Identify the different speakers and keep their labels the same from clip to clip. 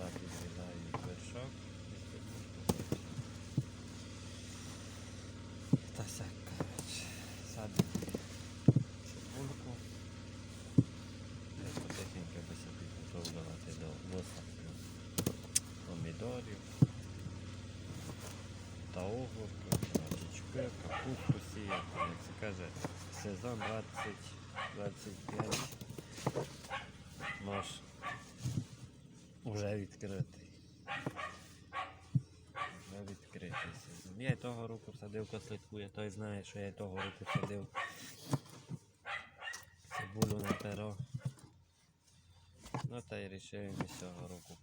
Speaker 1: так відрізаю вершок. Та все, коротше, садимо цибульку. Потихеньку собі готовувати до висадки помідорів та огурки, мочечки, капусту сіяти, як це каже, сезон 20-25 наш вже відкритий. Вже відкритий сезон. Я й того року садив кослику, я той знає, що я й того року садив цибулю на перо. Ну та й рішив і цього року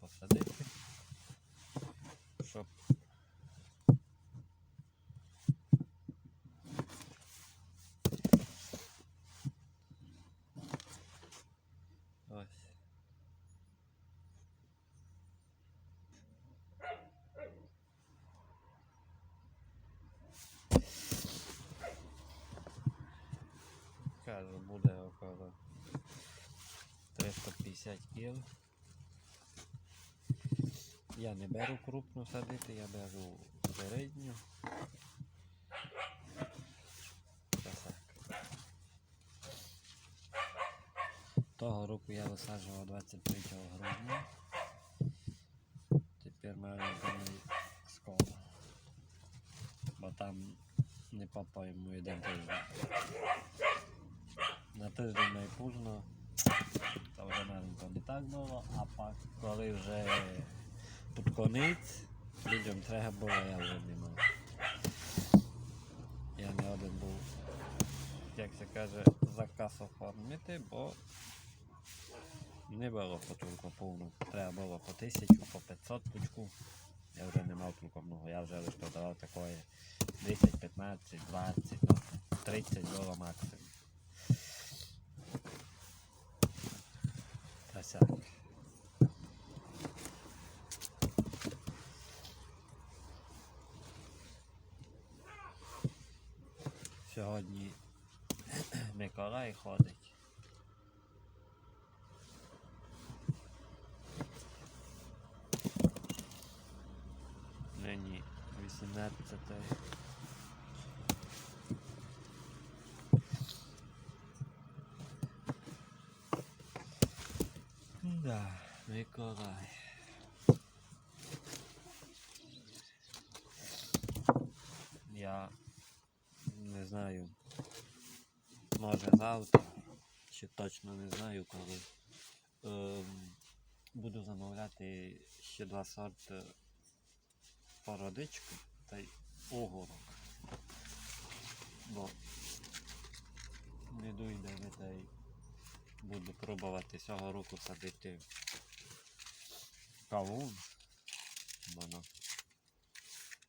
Speaker 1: Кажу, буде около 350 кіл. Я не беру крупну садити, я беру середню. Того року я висаджував 23 грудня. Тепер думаю, скоро. Бо там не попаємо один тиждень. На тиждень найпужно, то вже маленько не так було, а пак коли вже під конець, людям треба було, я вже не мав. Я не один був, як це каже, заказ оформити, бо не було по тільки повну. Треба було по тисячу, по 500 пучку. Я вже не мав тільки много, я вже лише продавав такої 10, 15, 20, ну, 30 було максимум. Та. Сьогодні Миколай ходить. Миколай. Я не знаю. Може завтра, ще точно не знаю коли. Ем, буду замовляти ще два сорти породичку та й огурок. Бо не дойде й буду пробувати цього року садити кавун. Воно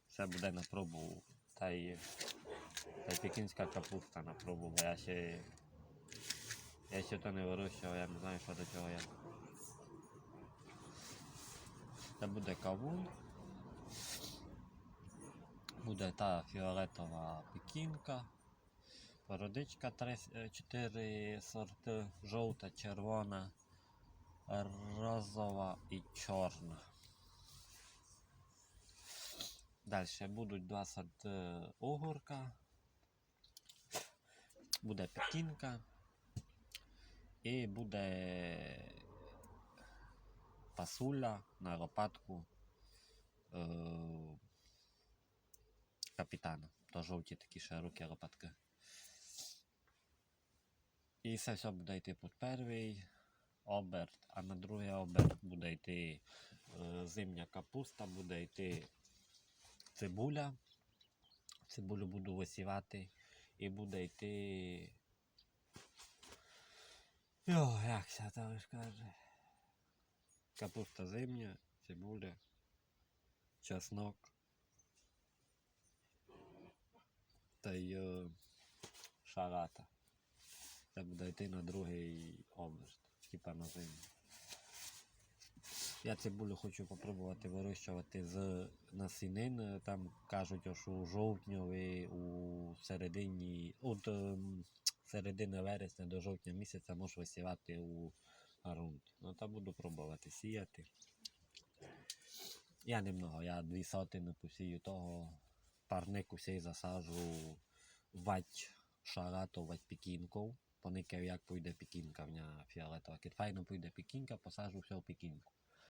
Speaker 1: все буде на пробу. Та й, та й пекінська капуста на пробу, бо я ще, я ще то не вирощував, я не знаю, що до цього як. Це буде кавун. Буде та фіолетова пекінка. Породичка 4 сорти, жовта, червона, розова і чорна. Далі будуть два сорти огурка, буде пекінка і буде пасуля на лопатку е, капітана. То жовті такі широкі лопатки. І це все буде йти під перший оберт, а на другий оберт буде йти е, зимня капуста, буде йти цибуля. Цибулю буду висівати і буде йти. Йо, як це там скаже? Капуста зимня, цибуля, чеснок. Та й е, шарата. Це буде йти на другий оберт, на зиму. Я цибулю хочу попробувати вирощувати з насінин. Там кажуть, що у жовтневі, у середині, от ем, середини вересня до жовтня місяця можеш висівати у ґрунт. Ну та буду пробувати сіяти. Я немного, я дві сотини посію того, парник усій засаджу вать шарато, вать пікінков. Поникав, як пойде пікінка в ня фіолетова. Кит файно пойде пікінка, посажу все в пікінку.